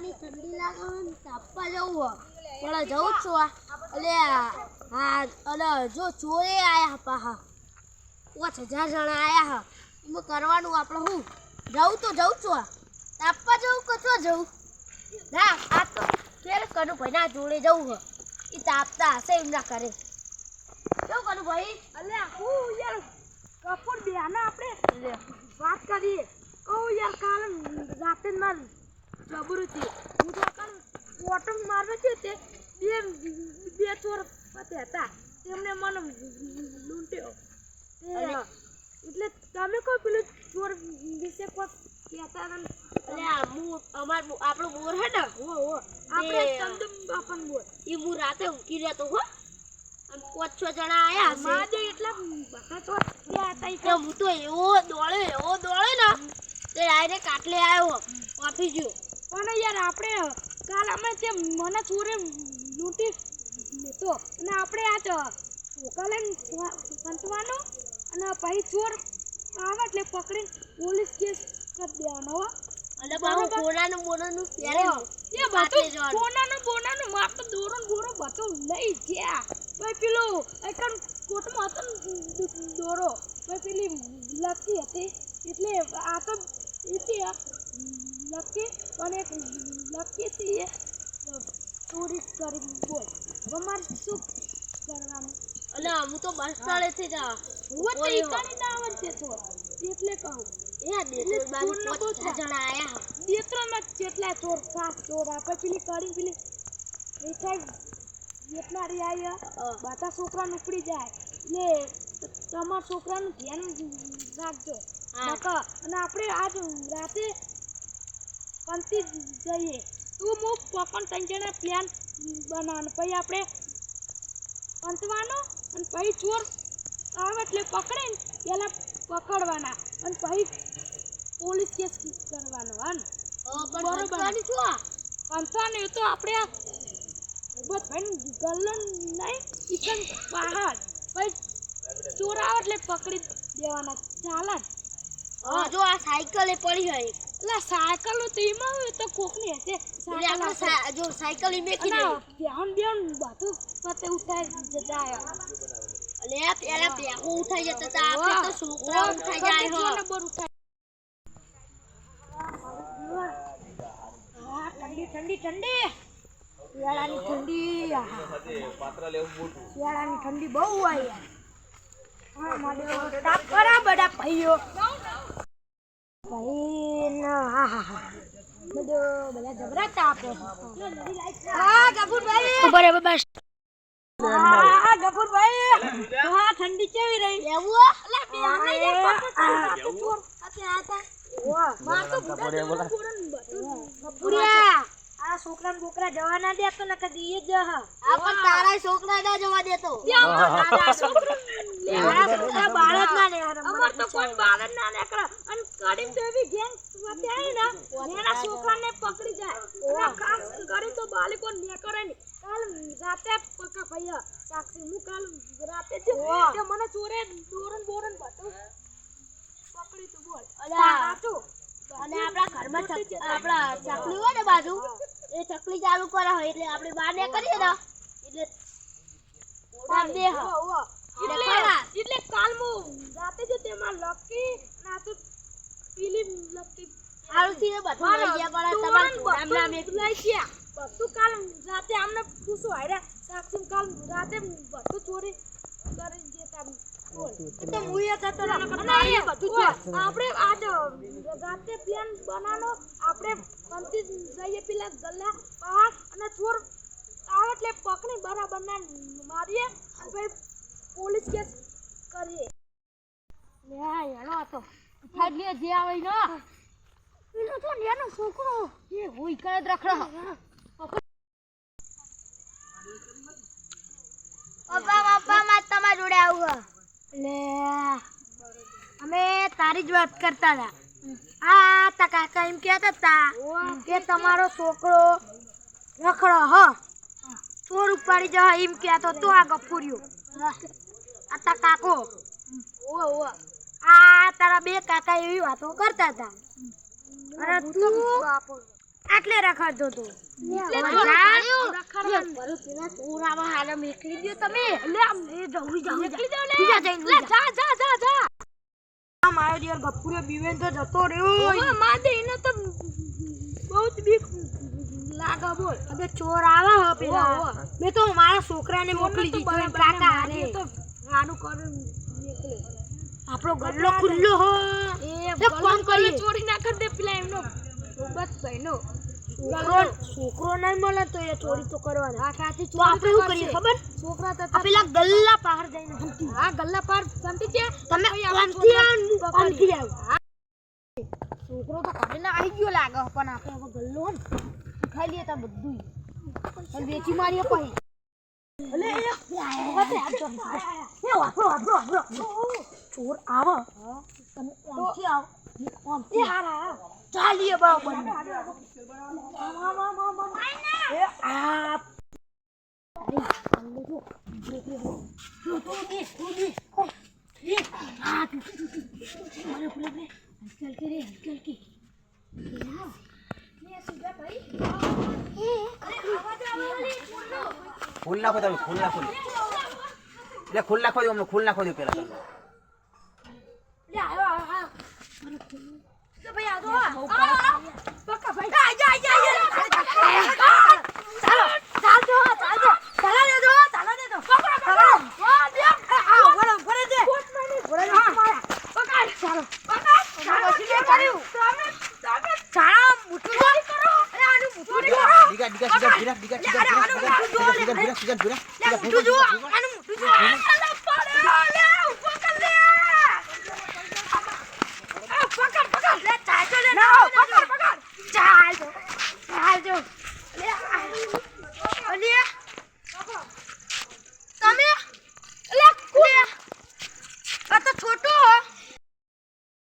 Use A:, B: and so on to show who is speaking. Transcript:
A: શિયાળાની ઠંડી લાગે ને તાપવા જવું પણ જવું છું આ. અલે હા અને જો ચોરે આયા પાહા પાંચ હજાર જણા આયા હા. એમાં કરવાનું આપણે શું જવું તો જવું છું આ. તાપવા જવું કચો જવું? ના આ તો ફેર કરું ભાઈ ના જોડે જવું હ. એ તાપતા હશે એમ ના કરે કેવું કરું ભાઈ?
B: અલે હું યાર કપૂર બેના આપણે. વાત કરીએ. કહું યાર કાલ રાતે માર છે હું તો કાલ ઓટો મારવા છે તે બે બે ચોર પતે હતા. તેમને મને લૂંટ્યો. તે. એટલે તમે કોઈ પેલું ચોર વિશે કોઈ કહેતા હતા? ને?
A: અલે આ હું અમાર આપણો બોર હે ને?
B: હો હો. આપણે
A: તે-
B: ચંદમ બાપન બોલ
A: એ હું રાતે ઊંઘી રહેતો હો. અને પાંચ છ જણા આયા હશે.
B: માજે એટલા બધા ચોર ત્યાં હતા
A: તો હું તો એવો દોડ્યો એવો દોડ્યો ને તે ડાયરેક્ટ આટલે આવ્યો વાપી ગયો
B: પણ યાર આપણે કાલ અમે તે મને ચોરે લૂંટી લેતો અને આપણે આ તો સંતવાનું અને પછી ચોર આવે એટલે પકડીને પોલીસ કેસ કરી દેવાનો હો.
A: અને બાબુ. કોનાનું બોનાનું ત્યારે
B: એ બધું. કોનાનું બોનાનું માપ તો દોરો ગોરો બોરો બધું લઈ ગયા. ભાઈ પેલું એકન કોટમાં હતો દોરો. પછી પેલી લકી હતી. એટલે આ તો હતી આ લકી પણ એક લકી હતી એ ચોરી કરી બોલ. હવે મારે શું કરવાનું?
A: અને હું તો બસ જ
B: હું તો ઈકાની ના આવે છે એટલે કહું.
A: એ આ દેશોર બાજુ
B: ચોરનો બહુ
A: પાંચ છ
B: થાય.
A: જણા આયા.
B: દેત્રોમાં જેટલા ચોર સાત ચોર. આપે પેલી કાઢી પેલી મીઠાઈ વેચનારી આવી બધા છોકરા ઉપડી જાય. એટલે તમારા છોકરાનું ધ્યાન રાખજો. અને આપણે આજ રાતે પંતી જઈએ. તું હું પકડ ત્રણ જણા પ્લાન બનાવવાનો. પછી આપણે પંતવાનો અને પછી ચોર આવે એટલે પકડીને પેલા પકડવાના. અને પછી પોલીસ કેસ કરવાનો. હા ને?
A: હા, પણ
B: બરોબર.
A: સંતવાની શું આ?
B: પંચાને એ તો આપણે આ બસ ભાઈ ગલ્લન નહીં ચિકન બહાર પછી ચોર આવે એટલે પકડી દેવાના. ચાલે
A: હા, જો આ સાયકલ એ પડી હોય.
B: એટલે સાયકલ તો એમાં હોય તો કોકની હશે. સાયકલ
A: જો સાયકલ ઈ મેકી
B: અને
A: દઈએ.
B: બેહન બેહન બધું પતે ઉઠાઈ જાય
A: અને પેલા બેહો ઉઠાઈ જતા હતા આપણે તો છોકરા ઉઠાઈ જાય હો.
B: નંબર ઉઠાય ઠંડી ઠંડી ઠંડી. શિયાળાની ઠંડી આહા. શિયાળાની ઠંડી બહુ આવી. હા મારે ખરા બધા ભાઈઓ ભાઈ ના હા હા હા બધો જબરા તાપ હા ગફુરભાઈ.
A: ઊભા રહે બસ.
B: હા ગફુરભાઈ. હા ઠંડી કેવી રહી?
A: એવું
B: અલા બે અમે યાર પકડ આ તો ચોર
A: આ આ તા.
B: વાહ માર તો બુડા જવાનું પૂરણ બધું
A: પુરિયા,
B: આ છોકરા જવા ના દે તો નકર દીએ જ હા.
A: આ પણ તારા છોકરા ના જવા દેતો
B: છોકરા. બાળક ના ને અમાર તો કોઈ બાળક ના ને અને કડીમ તો ગેંગ વતે ને એના છોકરા ને પકડી જાય અને ખાસ કરી તો બાળકો ને કરે કાલ રાતે પકા ભૈયા સાક્ષી હું કાલ રાતે જ તે મને ચોરે દોરન બોરન બધું પકડી તું બોલ. સાચું
A: અને આપણા ઘરમાં આપણા ચકલી હોય ને બાજુ એ ચકલી ચાલુ કરે હોય એટલે આપણે બહાર નીકળીએ ને એટલે ઓરડામાં દે હ.
B: ઓ, ઓ.
A: એટલે
B: એટલે
A: ખરા.
B: એટલે કાલ હું રાતે જ તેમાં લકી ના તો પીલી લકી
A: આળુથી બધું લઈ ગયા પણ તમારે
B: ધોરણ
A: ઘોડામાં નામ
B: બધું
A: એક-
B: લઈ ગયા. બધું કાલ રાતે આમને પૂછો હારે સાક્ષી કાલ રાતે બધું ચોરી કરી દેતા
A: તો હું એ થતો
B: અને એ
A: બધું
B: ઓય, આપણે આજ રાતે પ્લાન બનાવવાનો. આપણે પંથી જઈએ પેલા ગલ્લા પહાડ અને ચોર આવે એટલે પકડી બરાબર ના મારીએ અને પછી પોલીસ કેસ કરીએ.
A: લે હેલો તો. ઉઠાઈ જે આવે નો
B: એનો તો નેનો છોકરો.
A: એ હોય કરે રખડો. પપ્પા પપ્પા માં તમારા જોડે આવું
B: લે અમે તારી જ વાત કરતા હતા. આ તા કાકા એમ કહેતા હતા કે તમારો છોકરો રખડો હ. ચોર ઉપાડી જવા એમ કહેતો તો આ ગફુર્યો આ તા કાકો.
A: ઓ ઓ
B: આ તારા બે કાકા એવી વાતો કરતા હતા. અને તું
C: આટલે રખાતો તો. જતો રહ્યો.
B: માદે એને બહુ જ બીક લાગે બોલ.
C: ચોર આવે હે પેલા. મેં તો મારા છોકરાને મોકલી દીધો કાકા હારે.
B: તો આનું કરું
C: આપણો ગલ્લો ખુલ્લો હો.
B: એ
C: કોણ કામ
B: ચોરી ના કર દે પેલા એમનો. બસ ભાઈનો
C: છોકરો છોકરો નહીં મળે તો એ ચોરી તો કરવાની.
B: આ કાથી
C: તો આપણે શું કરીએ ખબર?
B: છોકરા તો
C: પેલા ગલ્લા પાર જઈને હંતી
B: આ ગલ્લા પાર સમજી છે.
C: તમે
B: કોણથી
C: આવ કોણથી આવ
B: છોકરો તો કરીને આવી ગયો લાગે પણ આપણે હવે ગલ્લો હમ ને ખાઈ લઈએ તાર બધું પણ વેચી મારીએ પછી.
C: અલે. એ વાપરો વાપરો વાપરો. ચોર આવે. તમે આમથી આવ. આમથી હારા ચાલીએ બરાબર. એ આ
D: ખુલ નાખો તમે ખુલ નાખો એટલે ખુલ નાખો દો અમને ફૂલ નાખો દો પેલા તમે
C: લે આયો આયો આયો તો ભાઈ આ તો આ પક્કા ભાઈ આ જા જા જા ચાલો ચાલજો ચાલજો ચાલા દે દો ચાલા દે દો પકડો પકડો વાહ દે આ વળો ફરે દે વળો હા પકડ ચાલો પકડ ચાલો પછી કર્યું તમે તમે ચાલો મુઠ્ઠી ચોરી કરો અરે આનું મુઠ્ઠી ચોરી કરો
D: ડીગા ડીગા ડીગા ડીગા ડીગા ડીગા
C: અરે આનું મુઠ્ઠું જો
D: ડીગા ડીગા ડીગા ડીગા
C: લે મુઠ્ઠું જો આનું મુઠ્ઠું જો અરે પડ્યો